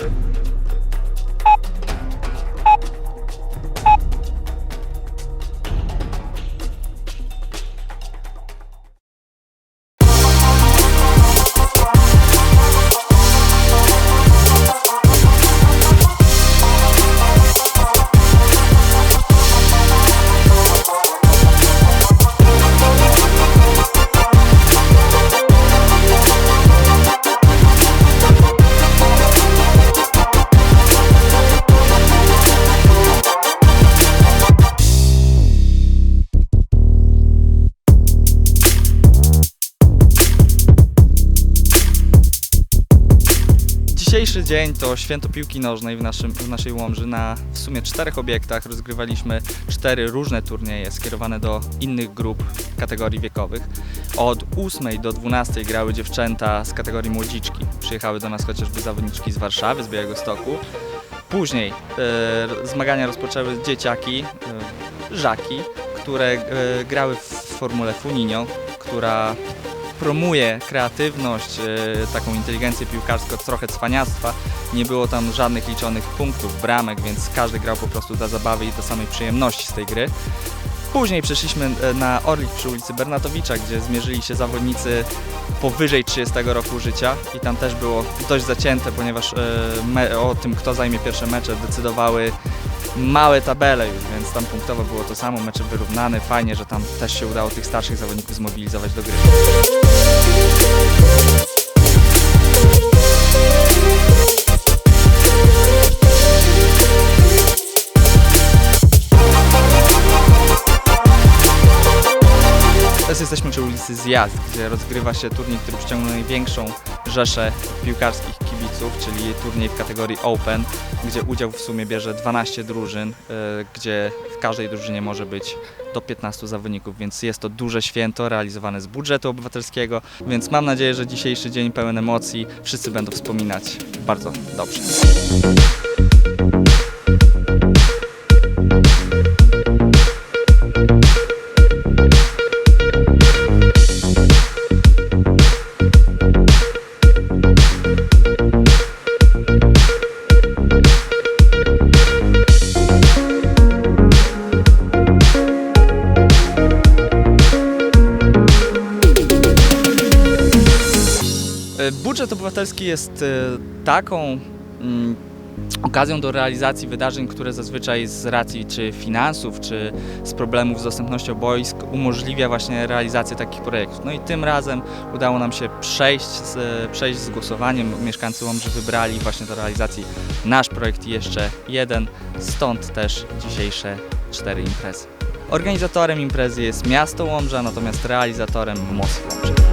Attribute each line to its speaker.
Speaker 1: Thank you. Dzisiejszy dzień to święto piłki nożnej w, naszym, w naszej Łomży. Na w sumie czterech obiektach rozgrywaliśmy cztery różne turnieje skierowane do innych grup kategorii wiekowych. Od 8 do 12 grały dziewczęta z kategorii młodziczki. Przyjechały do nas chociażby zawodniczki z Warszawy, z Białego Stoku. Później e, zmagania rozpoczęły dzieciaki, e, żaki, które e, grały w formule Funinio, która promuje kreatywność, e, taką inteligencję piłkarską, trochę cwaniactwa. Nie było tam żadnych liczonych punktów, bramek, więc każdy grał po prostu dla zabawy i do samej przyjemności z tej gry. Później przeszliśmy e, na Orlik przy ulicy Bernatowicza, gdzie zmierzyli się zawodnicy powyżej 30 roku życia i tam też było dość zacięte, ponieważ e, o tym, kto zajmie pierwsze mecze, decydowały małe tabele już, więc tam punktowo było to samo, mecze wyrównane. Fajnie, że tam też się udało tych starszych zawodników zmobilizować do gry. Teraz jesteśmy przy ulicy Zjazd, gdzie rozgrywa się turniej, który przyciągnął największą rzeszę piłkarskich czyli turniej w kategorii Open, gdzie udział w sumie bierze 12 drużyn, y, gdzie w każdej drużynie może być do 15 zawodników, więc jest to duże święto realizowane z budżetu obywatelskiego, więc mam nadzieję, że dzisiejszy dzień pełen emocji wszyscy będą wspominać bardzo dobrze. Budżet obywatelski jest e, taką mm, okazją do realizacji wydarzeń, które zazwyczaj z racji czy finansów, czy z problemów z dostępnością boisk umożliwia właśnie realizację takich projektów. No i tym razem udało nam się przejść z, przejść z głosowaniem. Mieszkańcy Łomży wybrali właśnie do realizacji nasz projekt i jeszcze jeden, stąd też dzisiejsze cztery imprezy. Organizatorem imprezy jest miasto Łomża, natomiast realizatorem most Łomża.